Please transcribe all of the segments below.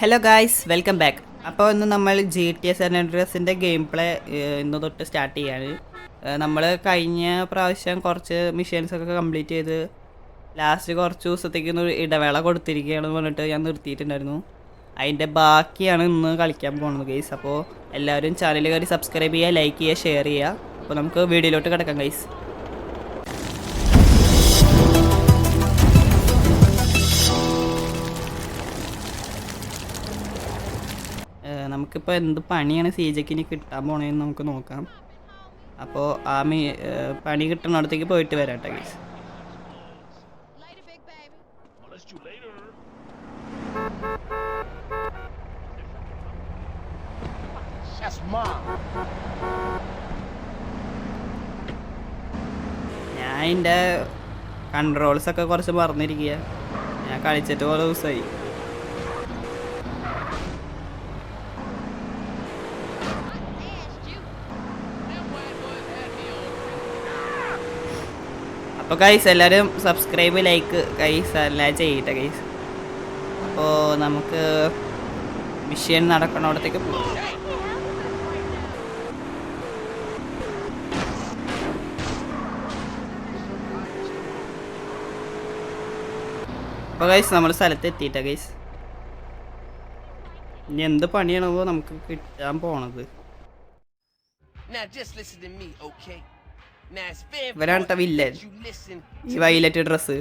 Hello guys welcome back അപ്പോൾ ഇന്ന് നമ്മൾ ജി ടി എസ് എൻഡ്രസിന്റെ ഗെയിം പ്ലേ ഇന്ന് തൊട്ട് സ്റ്റാർട്ട് ചെയ്യാണ്. നമ്മൾ കഴിഞ്ഞ പ്രാവശ്യം കുറച്ച് മിഷൻസ് ഒക്കെ കംപ്ലീറ്റ് ചെയ്ത് ലാസ്റ്റ് കുറച്ച് ദിവസത്തേക്ക് ഒന്ന് ഇടവേള കൊടുത്തിരിക്കുകയാണെന്ന് പറഞ്ഞിട്ട് ഞാൻ നിർത്തിയിട്ടുണ്ടായിരുന്നു. അതിന്റെ ബാക്കിയാണ് ഇന്ന് കളിക്കാൻ പോകുന്നത് ഗൈസ് അപ്പോൾ എല്ലാവരും ചാനൽ കയറി സബ്സ്ക്രൈബ് ചെയ്യുക ലൈക്ക് ചെയ്യുക ഷെയർ ചെയ്യുക. അപ്പോൾ നമുക്ക് വീഡിയോയിലോട്ട് കിടക്കാം ഗൈസ് നമുക്കിപ്പോൾ എന്ത് പണിയാണ് സി ജെക്ക് ഇനി കിട്ടാൻ പോണേന്ന് നമുക്ക് നോക്കാം. അപ്പോൾ ആ മീ പണി കിട്ടുന്നിടത്തേക്ക് പോയിട്ട് വരാം കേട്ടോ ഗൈസ്. ഞാൻ എന്റെ കൺട്രോൾസ് ഒക്കെ കുറച്ച് മറന്നിരിക്കുക ഞാൻ കളിച്ചിട്ട് പോലെ ദിവസമായി അപ്പോൾ കൈസ് എല്ലാവരും സബ്സ്ക്രൈബ് ലൈക്ക് കൈസ് എല്ലാം ചെയ്യട്ടെ കൈസ് അപ്പോൾ നമുക്ക് മിഷൻ നടക്കണോടത്തേക്ക് പോകാം അപ്പോൾ കൈസ് നമ്മൾ സ്ഥലത്ത് എത്തിയിട്ട കൈസ് ഇനി എന്ത് പണിയാണോ നമുക്ക് കിട്ടാൻ പോണത്. Now just listen to me, okay? Now it's very ഇവരാണ് ട്ടോ important villain that you listen ഈ to violet dress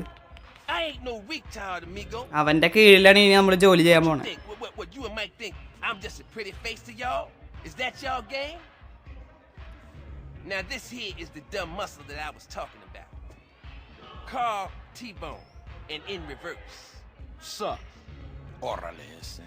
I ain't no retard, amigo. അവന്റെ കീഴിലാണ് ഇനി നമ്മൾ ജോലി ചെയ്യാൻ പോണേ Think what, what, what you and Mike think? I'm just a pretty face to y'all? Is that y'all game? Now this here is the dumb muscle that I was talking about. Carl T-Bone and in reverse. Sup? Órale ese.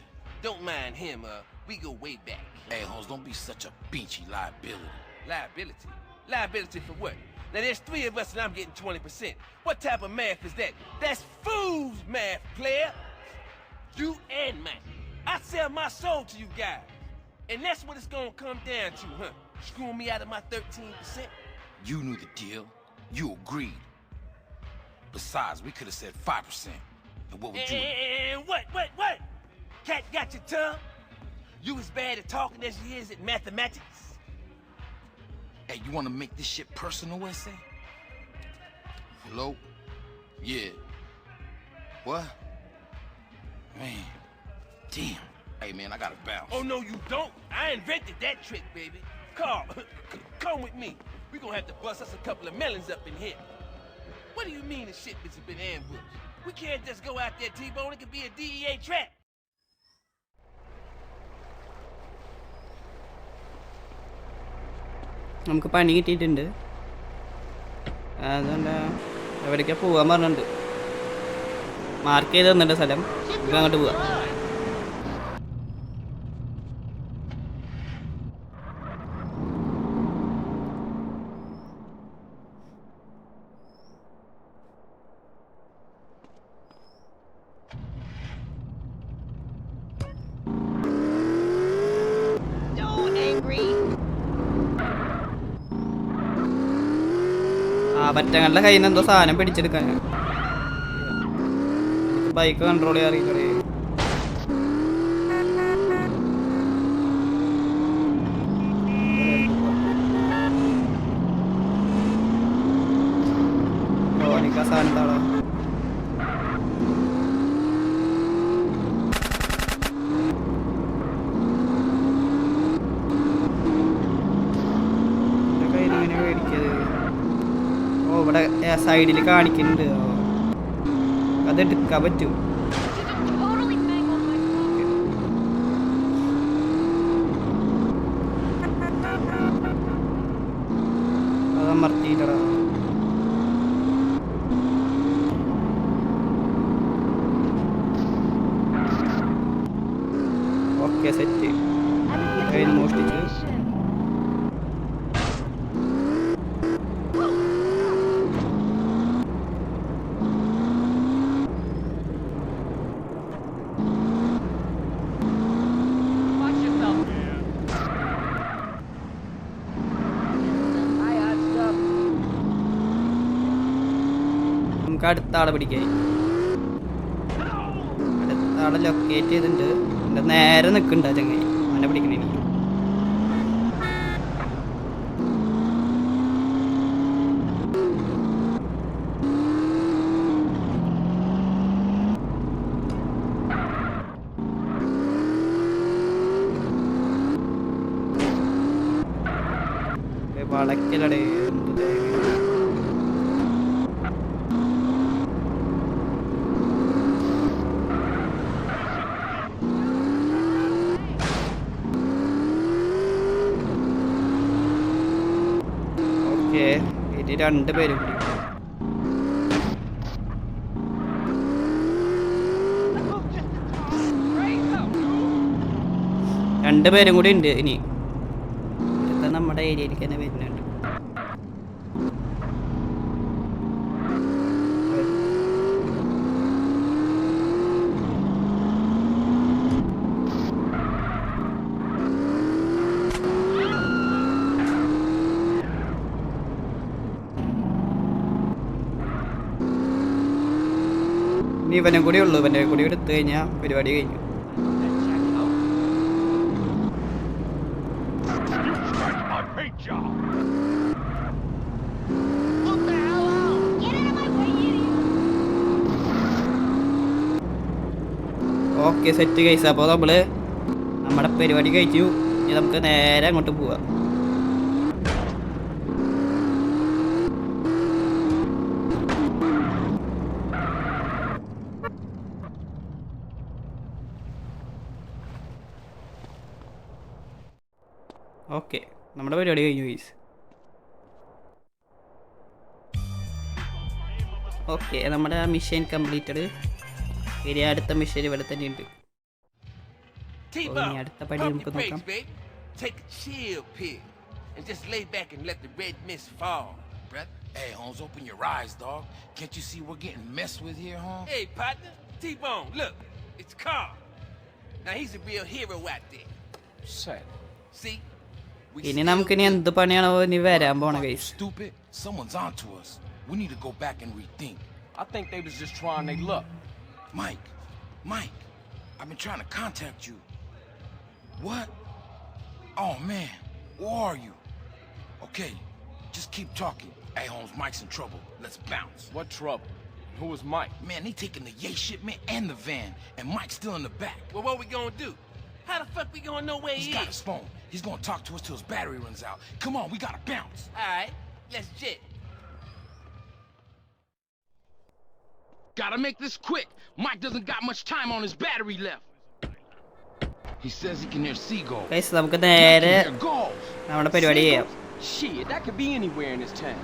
Don't mind him, uh, we go way back. Hey, Holmes, don't be such a beachy liability. Liability? Liability for what? Now there's three of us and I'm getting 20%. What type of math is that? That's fool's math, player. You and Mike. I sell my soul to you guys. And that's what it's gonna come down to, huh? Screwing me out of my 13%? You knew the deal. You agreed. Besides, we could have said 5%. And what would you And what, what, what? Cat got your tongue? You as bad at talking as you is at mathematics? Hey, you want to make this shit personal, SA? Hello? Yeah. What? Man. Damn. Hey, man, I gotta bounce. Oh, no, you don't. I invented that trick, baby. Carl, come with me. we gonna have to bust us a couple of melons up in here. What do you mean the shit has been ambushed? We can't just go out there, T-Bone. It could be a DEA trap. നമുക്ക് പണി കിട്ടിയിട്ടുണ്ട്. അതുകൊണ്ട് എവിടേക്കാ പോകാൻ പറഞ്ഞിട്ടുണ്ട്. Mark ചെയ്ത് തന്നിട്ടുണ്ട് സ്ഥലം. നമുക്ക് അങ്ങോട്ട് പോവാം. ആ പറ്റങ്ങളുടെ കയ്യിൽ നിന്ന് എന്തോ സാധനം പിടിച്ചെടുക്കാൻ. ബൈക്ക് കൺട്രോൾ ചെയ്യാൻ അറിയില്ലേ ഓ എനിക്ക് ആ സാധനം താടാ എന്റെ കയ്യിൽ ഇങ്ങനെ മേടിക്കത് ഓ ഇവിടെ സൈഡിൽ കാണിക്കുന്നുണ്ട്. അത് എടുക്കാൻ പറ്റും നമുക്ക് അടുത്ത ആളെ പിടിക്കായി. അടുത്ത ആളെ ലൊക്കേറ്റ് ചെയ്തിട്ടുണ്ട്. എന്റെ നേരെ നിൽക്കുന്നുണ്ട് ചങ്ങായി. അവനെ പിടിക്കണേ എനിക്ക് ഏ, വളയ്ക്കലടേ എന്ത് തേങ്ങ. ഓക്കെ. ഇനി രണ്ട് പേര് കൂടി. രണ്ട് കൂടി ഉണ്ട് ഇനി. നമ്മുടെ ഏരിയയിലേക്ക് തന്നെ വരുന്നുണ്ട്. ഇനി ഇവനും കൂടി ഉള്ളൂ. ഇവന്റെ കൂടി എടുത്തു കഴിഞ്ഞാൽ പരിപാടി കഴിഞ്ഞു! ഓക്കെ സെറ്റ് കേസ് അപ്പോൾ നമ്മൾ നമ്മുടെ പരിപാടി കഴിച്ചു. ഇനി നമുക്ക് നേരെ അങ്ങോട്ട് പോവാം ഓക്കെ നമ്മുടെ പരിപാടി കഴിഞ്ഞു ഗൈസ് ഓക്കെ നമ്മുടെ ആ മിഷൻ കംപ്ലീറ്റഡ് ഇനി അടുത്ത മിഷൻ ഇവിടെ തന്നെ ഉണ്ട് Oh, muka your brakes, tukang. babe. Take a chill pill and just lay back and let the red mist fall. Brett, hey, Holmes, open your eyes, dog. Can't you see we're getting messed with here, Holmes? Hey, partner, T-Bone, look, it's Carl. Now he's a real hero out there. Sad. See? We ഇനി still നമുക്കിനി good. എന്ത് പണിയാണോ ഇനി വരാൻ പോണ guys Stupid. Someone's onto us. We need to go back and rethink. I think they was just trying their luck. Mike, Mike, I've been trying to contact you. What? Oh man, where are you? Okay, just keep talking. Hey, Holmes, Mike's in trouble. Let's bounce. What trouble? Who was Mike? Man, they taking the yay shipment and the van, and Mike's still in the back. Well, what we gonna do? How the fuck we gonna know where He's he got is? his phone. He's gonna talk to us till his battery runs out. Come on, we gotta bounce. All right, let's jet. Gotta make this quick. Mike doesn't got much time on his battery left. He says he can hear seagulls. Guys നമുക്ക് Mike can നേരെ hear gulls. നമ്മുടെ പരിപാടി ചെയ്യാം Shit, that could be anywhere in this town.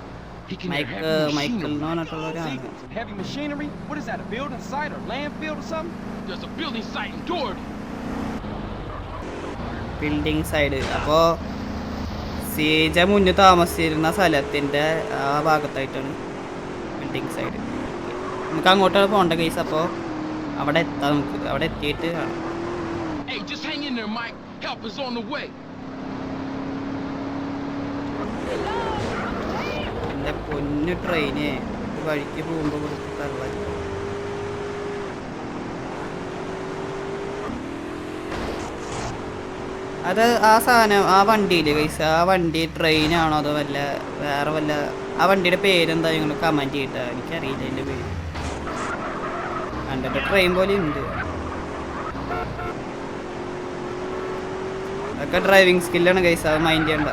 He can hear Mike heavy Michael machinery. എന്ന് പറഞ്ഞിട്ടുള്ളവരാണ് Seagulls and heavy machinery? What is that, a building site or landfill or something? There's a building site in Doherty. Building side അപ്പോൾ സീജ മുന്നേ താമസിച്ചിരുന്ന സ്ഥലത്തിന്റെ ആ ഭാഗത്തായിട്ടാണ് building side നമുക്ക് അങ്ങോട്ടാണ് പോകേണ്ട കേസ് അപ്പോൾ അവിടെ എത്താം നമുക്ക്. അവിടെ എത്തിയിട്ട് കാണാം. എന്റെ പൊന്നു ട്രെയിന് വഴിക്ക് പോകുമ്പോൾ കൊടുത്ത് തള്ളാൻ അത് ആ സാധനം ആ വണ്ടിയിൽ പൈസ ആ വണ്ടി ട്രെയിനാണോ അതോ വല്ല വേറെ വല്ല ആ വണ്ടിയുടെ പേരെന്താ നിങ്ങൾ കമന്റ് ചെയ്തിട്ടാ? എനിക്കറിയില്ല എന്റെ പേര്. കണ്ടിട്ട് ട്രെയിൻ പോലെ ഉണ്ട്. അതൊക്കെ ഡ്രൈവിംഗ് സ്കില്ലാണ് കൈസ അത് മൈൻഡ് ചെയ്യണ്ട.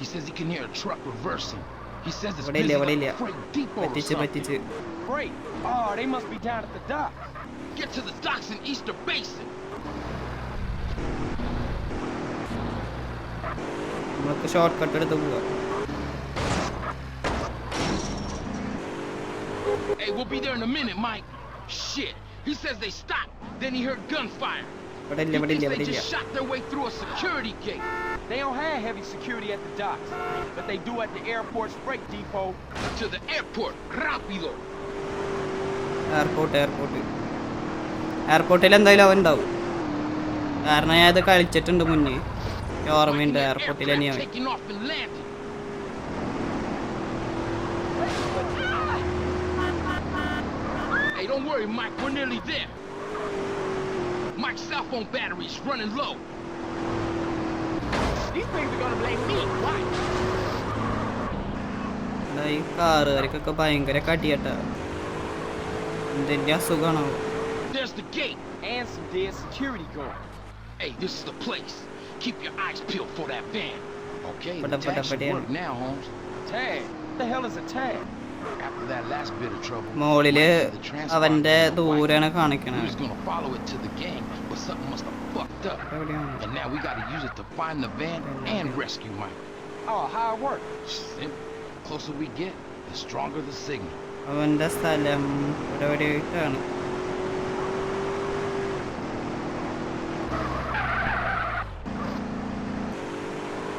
He says he can hear a truck reversing. He says it's ഇവിടെ ഇല്ല busy ഇവിടെ like ഇല്ല a freight depot or പറ്റിച്ച് something. പറ്റിച്ച് Great. Oh, they must be down at the dock. Get to the docks in Easter Basin. നമുക്ക് short cut എടുത്ത് പോവാം Hey, we'll be there in a minute, Mike. Shit. He says they stopped. Then he heard gunfire. ഇവിടെ ഇല്ല He ഇവിടെ thinks ഇല്ല they ഇവിടെ ഇല്ല just shot their way through a security gate. They don't have heavy security at the docks, but they do at the airport's freight depot. To the airport, rapido! Airport airport എയർപോർട്ടിൽ എന്തായാലും അവൻ ഉണ്ടാവും കാരണം ഞാൻ airport, കളിച്ചിട്ടുണ്ട് മുന്നേ Taking off and landing. Hey, don't worry, Mike. We're nearly there. Mike's cell phone battery is running low. These things are gonna blame me. എടാ, ഈ കാറുകാർക്കൊക്കെ ഭയങ്കര കടിയട്ടാ എന്തിന്റെ അസുഖമാണോ There's the gate. And some dead security guard. Hey, this is the place. Keep your eyes peeled for that van. Okay, the tag should work now, Holmes. Tag. What the hell is a tag? After that last bit of trouble, മോളിൽ അവന്റെ We കാണിക്കണത് was gonna follow it to the gang, but something must have fucked up. എവിടെയാണ് And now we gotta use it to find the van and rescue Mike. Oh, how it work? Simple. Closer we get, the stronger the signal. അവന്റെ സ്ഥലം ഇവിടെ എവിടെയായിട്ടാണ്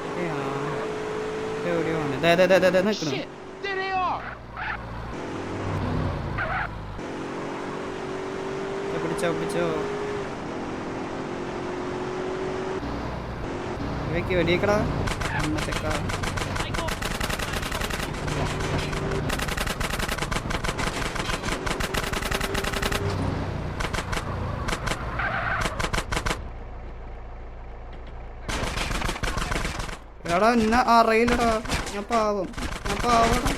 എവിടെയാണ്? ഇത് എവിടെയാണ് ദേ, ദേ, ദേ, ദേ, ദേ, വെക്ക് വെടിയേക്കടാ അന്നത്തേക്കാ എടാ എന്നെ അറിയില്ലടാ ഞാൻ പാവം. ഞാൻ പാവടാ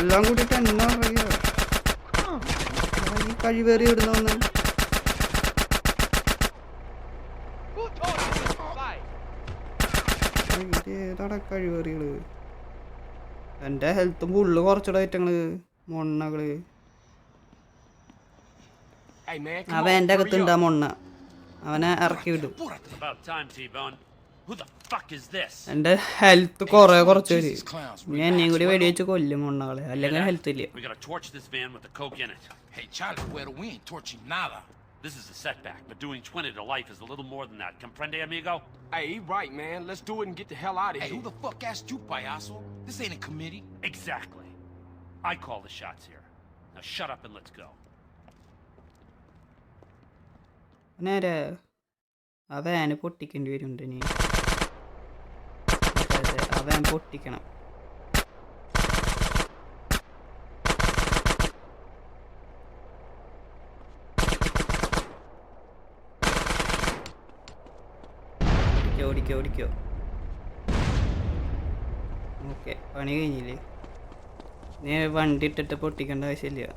എല്ലാം കൂടിയിട്ട് എന്നെ അറിയില്ല ഈ കഴിവേറി ഇടുന്ന Who told you this was fight? ഇത് ഏതാടാ കഴിവേറികൾ എന്റെ ഹെൽത്തും ഫുള്ള് കുറച്ചുകൂടെ ഐറ്റങ്ങൾ. മൊണ്ണകൾ. അവൻ എന്റെ അകത്തുണ്ടാ up. മൊണ്ണ. അവനെ ഇറക്കി വിടും? എന്റെ ഹെൽത്ത് കൊറേ കുറച്ച് വരും. ഇനി ഞാൻ എന്നെയും കൂടി വെടി വെടിവെച്ച് കൊല്ലും മൊണ്ണകളെ. അല്ലെങ്കിൽ ഹെൽത്ത് ഇല്ല this van with the coke in it. Hey, Charlie, Puerto, we ain't torching nada. This is a setback, but doing 20 to life is a little more than that. Comprende, amigo? Hey, he right, man. Let's do it and get the hell out of Hey, here. who the fuck asked you, payaso? This ain't a committee. Exactly. I call the shots here. Now shut up and let's go. നേരെ ആ van പൊട്ടിക്കേണ്ടി വരുന്നുണ്ട് നീ അതെ, അതെ, ആ van പൊട്ടിക്കണം ഓടിക്കോ ഓടിക്കോ. ഓക്കെ പണി കഴിഞ്ഞില്ലേ? നീ വണ്ടി ഇട്ടിട്ട് പൊട്ടിക്കേണ്ട ആവശ്യമില്ല.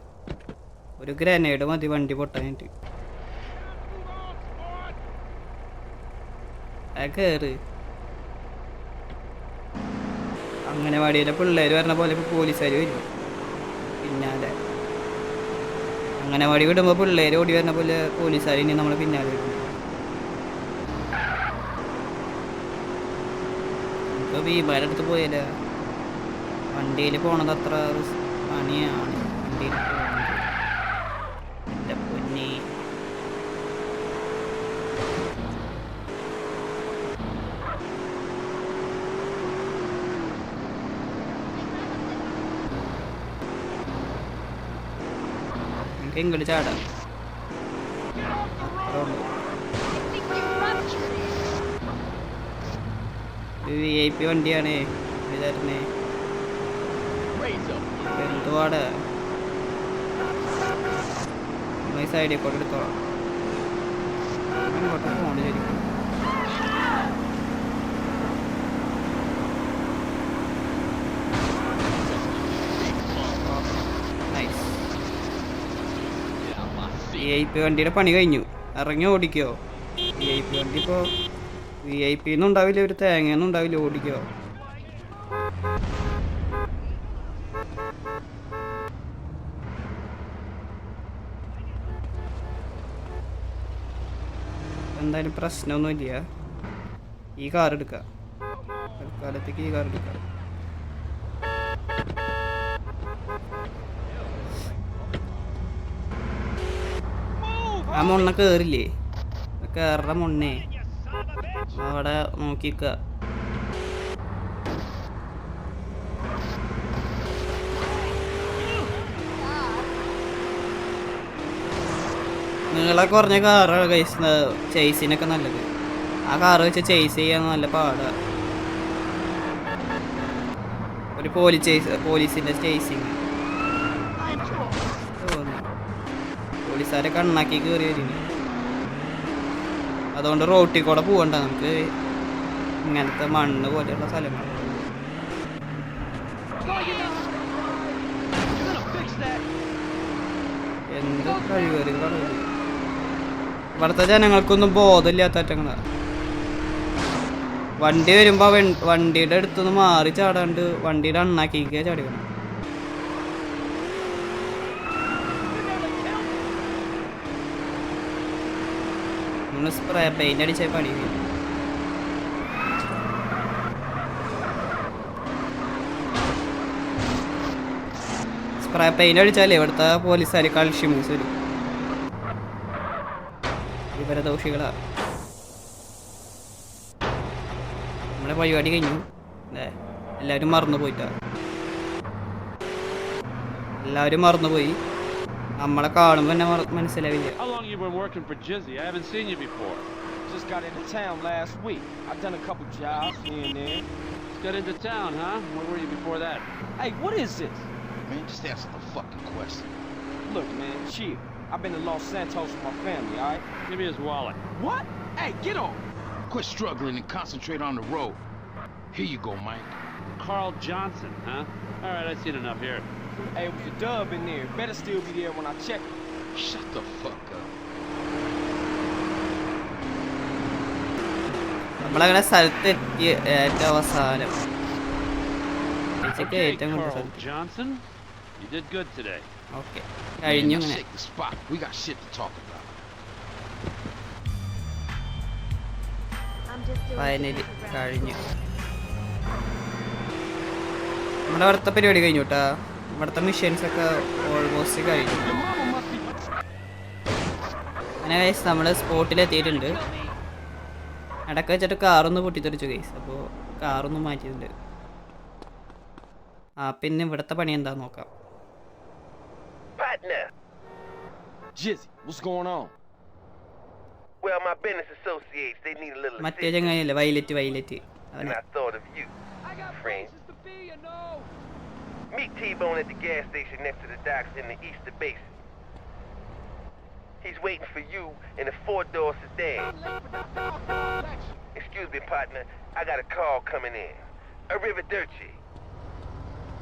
ഒരു ഗ്രനേഡ് മതി വണ്ടി പൊട്ടാനായിട്ട്. ആ അങ്ങനെ വാടിയിലെ പിള്ളേർ വരണ പോലെ ഇപ്പോൾ പോലീസുകാർ വരും. പിന്നാലെ. അങ്ങനെ വാടി വിടുമ്പോൾ പിള്ളേർ ഓടി വരുന്ന പോലെ പോലീസുകാർ ഇനി നമ്മളെ പിന്നാലെ വരും. വിമാനം അടുത്ത് പോയല്ല? വണ്ടിയിൽ പോണത് അത്ര പണിയാണ്. വണ്ടിയിൽ പോകുന്നത് എന്റെ പൊന്നി. ചാടാം. വി ഐ പി വണ്ടിയാണ്. up. എന്തുവാട്? സൈഡിൽ കൂടെ എടുത്തോളാം. ഇങ്ങോട്ട് പോകണ്ട ശരിക്കും. നൈസ് വി ഐ പി വണ്ടിയുടെ പണി കഴിഞ്ഞു. ഇറങ്ങി ഓടിക്കോ. ഐ പി വണ്ടി ഇപ്പോൾ വി ഐ പി ഒന്നും ഉണ്ടാവില്ല ഒരു തേങ്ങയൊന്നും ഉണ്ടാവില്ല ഓടിക്കോ എന്തായാലും പ്രശ്നമൊന്നുമില്ല ഈ കാർ എടുക്കാം. തൽക്കാലത്തേക്ക് ഈ കാർ എടുക്കാം. ആ മൊണ്ണ കേറില്ലേ? കേറ മൊണ്ണേ അവിടെ നോക്കിക്ക. നീളെ കുറഞ്ഞ കാറാണ് കൈസ് ചേസിനൊക്കെ നല്ലത്. ആ കാറ് വെച്ച് ചേസ് ചെയ്യാൻ നല്ല പാടാ. ഒരു പോലീസ് ചേസ് പോലീസിന്റെ ചേസിങ് പോലീസുകാരെ കണ്ണാക്കി കയറി വരുന്നു അതുകൊണ്ട് റോട്ടിൽ കൂടെ പോകണ്ട നമുക്ക് ഇങ്ങനത്തെ മണ്ണ് പോലെയുള്ള സ്ഥലങ്ങൾ. എന്ത് ഇത്. ഇവിടുത്തെ ജനങ്ങൾക്കൊന്നും ബോധമില്ലാത്തങ്ങളാ വണ്ടി വരുമ്പോൾ വണ്ടിയുടെ അടുത്തുനിന്ന് മാറി ചാടാണ്ട് വണ്ടിയുടെ അണ്ണാക്കിക്കുക ചാടിക്കണം സ്പ്രേ പെയിന്റ് അടിച്ച പണി. സ്പ്രേ പെയിന്റ് അടിച്ചാലേ ഇവിടുത്തെ പോലീസുകാർ മൂസ് വരും. വിവരദോഷികളാ. നമ്മുടെ പരിപാടി കഴിഞ്ഞു. അല്ലേ എല്ലാവരും മറന്നു പോയിട്ടാ എല്ലാവരും മറന്നുപോയി. നമ്മളെ കാണുമ്പോൾ തന്നെ മറ- മനസ്സിലാവില്ല How long you been working for Jizzy? I haven't seen you before. Just got into town last week. I've done a couple jobs here and there. Just got into town, huh? Where were you before that? Hey, what is this? Man, just answer the fucking question. Look, man, chill. I've been to Los Santos with my family, alright? Give me his wallet. What? Hey, get on. Quit struggling and concentrate on the road. Here you go, Mike. Carl Johnson, huh? All right, I've seen enough here. Hey, it was a dub in there. Better still be there when I check. Shut the fuck up. നമ്മളങ്ങനെ സ്ഥലത്തെത്തി ഏറ്റവും അവസാനം Okay, ഏറ്റവും കൂടുതൽ Carl സ്ഥലത്ത് Johnson, you did good today. Okay കഴിഞ്ഞു now ഇങ്ങനെ shake the spot. We got shit to talk about. I'm just doing finally കഴിഞ്ഞു. നമ്മുടെ അവിടുത്തെ പരിപാടി കഴിഞ്ഞു കേട്ടാ ഇവിടുത്തെ മിഷൻസ് ഒക്കെ ഓൾമോസ്റ്റ് കഴിഞ്ഞു. അങ്ങനെ ഗൈസ് നമ്മൾ സ്പോട്ടിലെത്തിയിട്ടുണ്ട് ഇടയ്ക്ക് വെച്ചിട്ട് കാറൊന്ന് പൊട്ടിത്തെറിച്ചു ഗൈസ് അപ്പോൾ കാറൊന്ന് മാറ്റിയിട്ടുണ്ട്. ആ പിന്നെ ഇവിടുത്തെ പണി എന്താ നോക്കാം. മറ്റേ ചങ്ങായില്ലേ വൈലറ്റ് വൈലറ്റ് അവനെ. Meet T-Bone at the gas station next to the docks in the Easter Basin. He's waiting for you in a four-door sedan. Excuse me, partner. I got a call coming in. Arrivederci.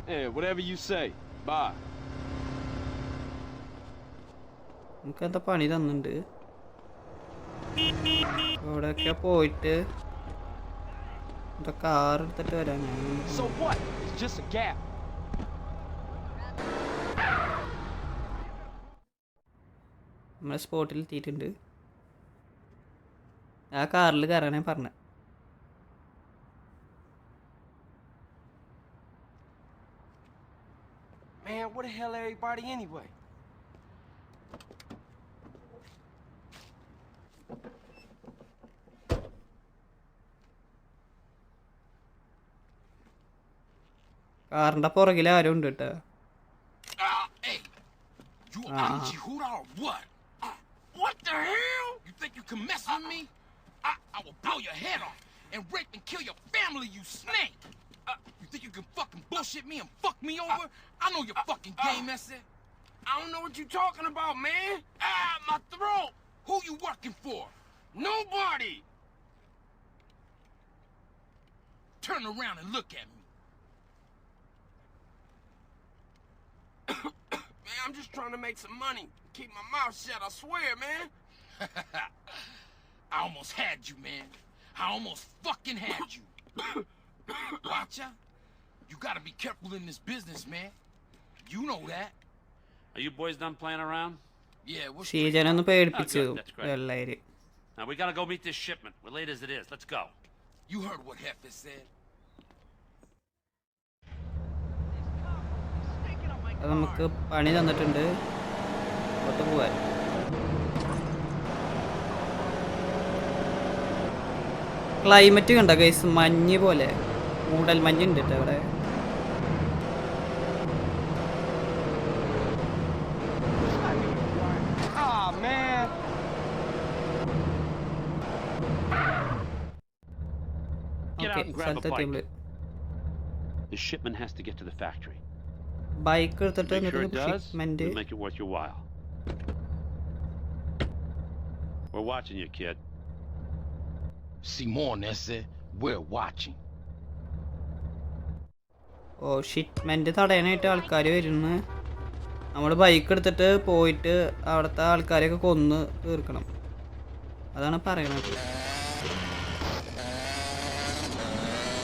Yeah, whatever you say. Bye. നമുക്ക് എന്താ പണി തന്നിട്ടുണ്ട് ഇവിടെയൊക്കെ പോയിട്ട് car എടുത്തിട്ട് വരാൻ നമ്മൾ സ്പോട്ടിൽ എത്തിയിട്ടുണ്ട്. ആ കാറിൽ കയറാനേ പറഞ്ഞ. Man, where the hell everybody anyway? കാറിന്റെ പുറകിൽ ആരും ഉണ്ട് കേട്ടോ. Ah, the hell? You think you can mess with me? I, I will blow your head off and rape and kill your family, you snake! Uh, you think you can fucking bullshit me and fuck me over? I know your fucking game, that's it. I don't know what you're talking about, man. Ah, my throat! Who you working for? Nobody! Turn around and look at me. Man, I'm just trying to make some money. Keep my mouth shut, I swear, man. I almost had you, man. I almost fucking had you. Watcha? You gotta be careful in this business, man. You know that. Are you boys done playing around? Yeah, what's ഷീജനെ ഒന്ന് പേടിപ്പിച്ചു Oh, good, that's great. വെള്ളേര് Now we gotta go meet this shipment. We're late as it is. Let's go. You heard what Heffa said. അത് നമുക്ക് പണി തന്നിട്ടുണ്ട് അങ്ങോട്ട് പോവാൻ climate കണ്ട guys മഞ്ഞ് പോലെ മൂടൽ മഞ്ഞുണ്ട് കേട്ടോ അവിടെ Ah, man. Get out okay and grab a സ്ഥലത്തെത്തി നമ്മൾ The shipment has to get to the factory. Bike എടുത്തിട്ട് Make sure it എന്നിട്ട് does, shipment we'll make it worth your while. We're watching you, kid. It. We're watching. Oh shipment തടയാനായിട്ട് ആൾക്കാർ വരുന്നു നമ്മൾ bike എടുത്തിട്ട് പോയിട്ട് അവിടുത്തെ ആൾക്കാരെയൊക്കെ കൊന്ന് തീർക്കണം അതാണ് പറയണത്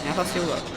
ഞാൻ ഫസ്റ്റ് പോവാം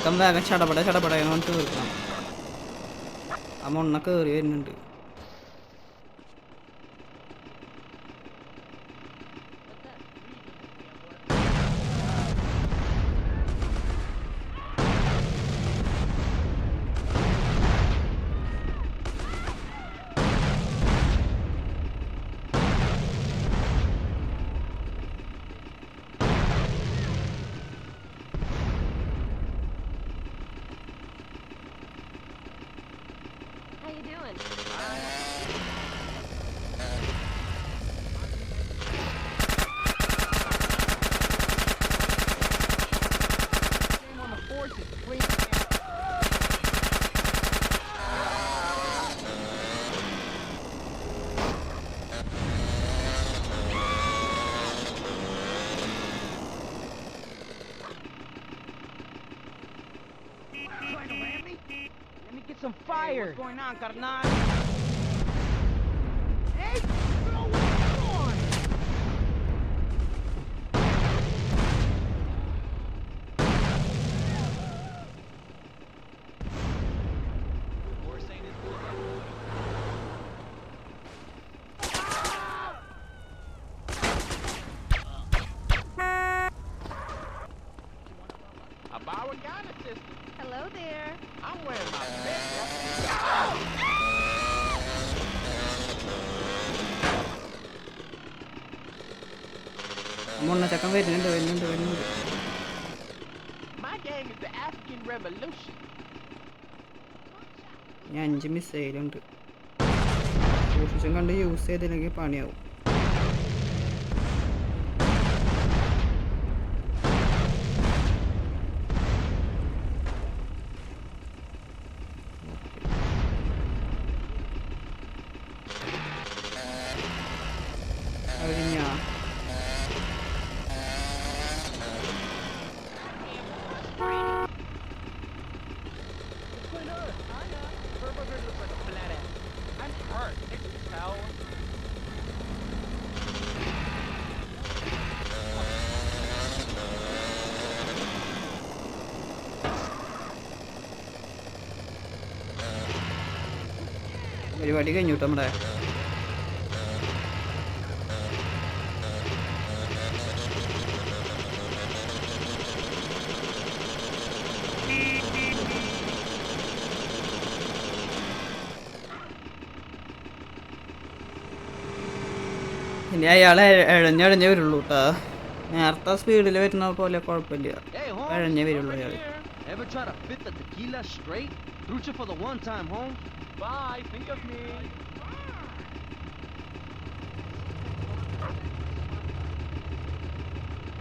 വേഗം വേഗം ചടപട ചടപട എന്ന് തീർക്കണം ആ മണ്ണ കയറി you doing? Shame on the forces. Clean. Let me get some fire. what's going on, carnal? മണ്ണ ചക്കൻ വരുന്നുണ്ട് വരുന്നുണ്ട് വരുന്നുണ്ട്. ഞാൻ അഞ്ച് മിസൈലുണ്ട് സൂക്ഷിച്ചും കണ്ട് യൂസ് ചെയ്തില്ലെങ്കിൽ പണിയാവും കഴിഞ്ഞാ I'm hurt. Can't you tell? പരിപാടി കഴിഞ്ഞു കേട്ടോ നമ്മുടെ ഇനി അയാളെ ഇഴഞ്ഞഴഞ്ഞേ വരുള്ളൂ കേട്ടോ. നേരത്തെ സ്പീഡിൽ വരുന്ന പോലെ കുഴപ്പമില്ല. ഇഴഞ്ഞേ വരുള്ളൂ അയാൾ. here. Ever try to fit the tequila straight? Threw you for the one time, home?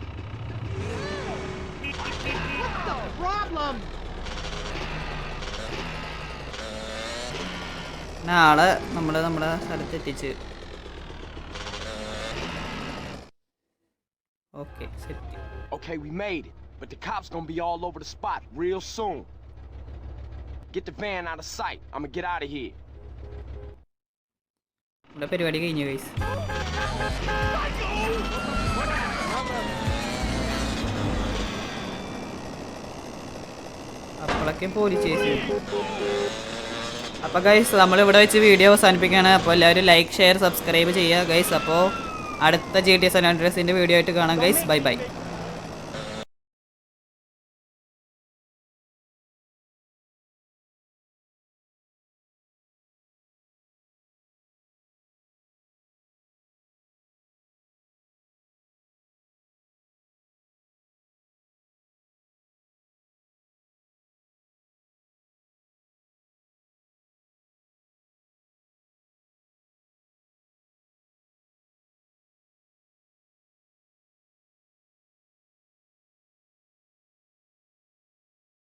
Bye. Think of me. What's the problem? നാളെ നമ്മൾ നമ്മുടെ സ്ഥലത്ത് എത്തിച്ച് okay set Okay, we made it, but the cops gonna be all over the spot real soon. Get the van out of sight. I'm gonna get out of here. നമ്മുടെ പരിപാടി കഴിഞ്ഞു guys അപ്പോഴൊക്കെ police ചേച്ചി അപ്പോൾ guys നമ്മളിവിടെ വെച്ച് video അവസാനിപ്പിക്കുകയാണ്. അപ്പോൾ എല്ലാവരും ലൈക്ക് ഷെയർ സബ്സ്ക്രൈബ് ചെയ്യുക ഗൈസ് അപ്പോൾ അടുത്ത ജി ടി എസ് അൻഡ്രസിന്റെ വീഡിയോ ആയിട്ട് കാണാം ഗൈസ് ബൈ ബൈ